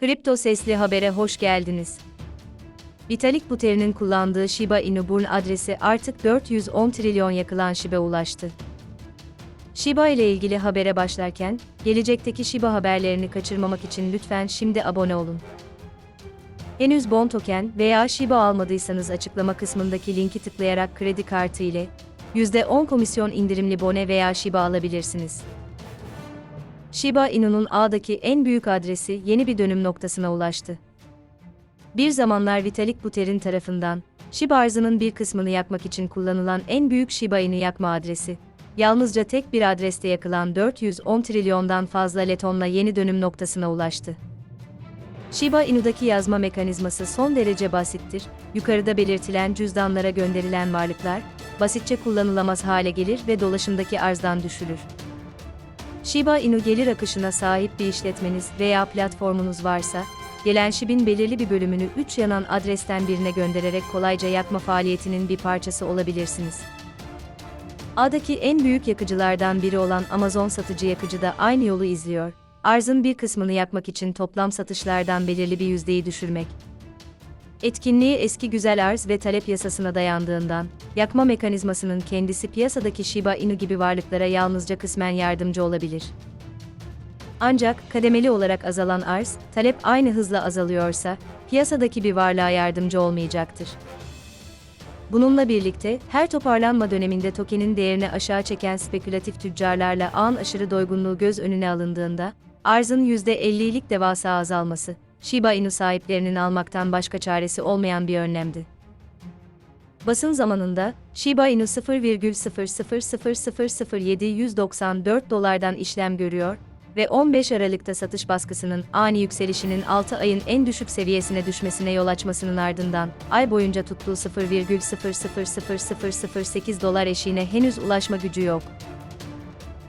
Kripto Sesli Haber'e hoş geldiniz. Vitalik Buterin'in kullandığı Shiba Inu Burn adresi artık 410 trilyon yakılan Shiba ulaştı. Shiba ile ilgili habere başlarken, gelecekteki Shiba haberlerini kaçırmamak için lütfen şimdi abone olun. Henüz Bon Token veya Shiba almadıysanız açıklama kısmındaki linki tıklayarak kredi kartı ile %10 komisyon indirimli bone veya Shiba alabilirsiniz. Shiba Inu'nun ağdaki en büyük adresi yeni bir dönüm noktasına ulaştı. Bir zamanlar Vitalik Buterin tarafından, Shiba arzının bir kısmını yakmak için kullanılan en büyük Shiba Inu yakma adresi, yalnızca tek bir adreste yakılan 410 trilyondan fazla letonla yeni dönüm noktasına ulaştı. Shiba Inu'daki yazma mekanizması son derece basittir, yukarıda belirtilen cüzdanlara gönderilen varlıklar, basitçe kullanılamaz hale gelir ve dolaşımdaki arzdan düşülür. Shiba Inu gelir akışına sahip bir işletmeniz veya platformunuz varsa, gelen SHIB'in belirli bir bölümünü 3 yanan adresten birine göndererek kolayca yakma faaliyetinin bir parçası olabilirsiniz. Ağdaki en büyük yakıcılardan biri olan Amazon satıcı yakıcı da aynı yolu izliyor. Arzın bir kısmını yakmak için toplam satışlardan belirli bir yüzdeyi düşürmek. Etkinliği eski güzel arz ve talep yasasına dayandığından, yakma mekanizmasının kendisi piyasadaki Shiba Inu gibi varlıklara yalnızca kısmen yardımcı olabilir. Ancak kademeli olarak azalan arz, talep aynı hızla azalıyorsa, piyasadaki bir varlığa yardımcı olmayacaktır. Bununla birlikte, her toparlanma döneminde tokenin değerini aşağı çeken spekülatif tüccarlarla ağın aşırı doygunluğu göz önüne alındığında, arzın %50'lik devasa azalması, Shiba Inu sahiplerinin almaktan başka çaresi olmayan bir önlemdi. Basın zamanında, Shiba Inu 0,0000794 dolardan işlem görüyor ve 15 Aralık'ta satış baskısının ani yükselişinin 6 ayın en düşük seviyesine düşmesine yol açmasının ardından, ay boyunca tuttuğu 0,000008 dolar eşiğine henüz ulaşma gücü yok.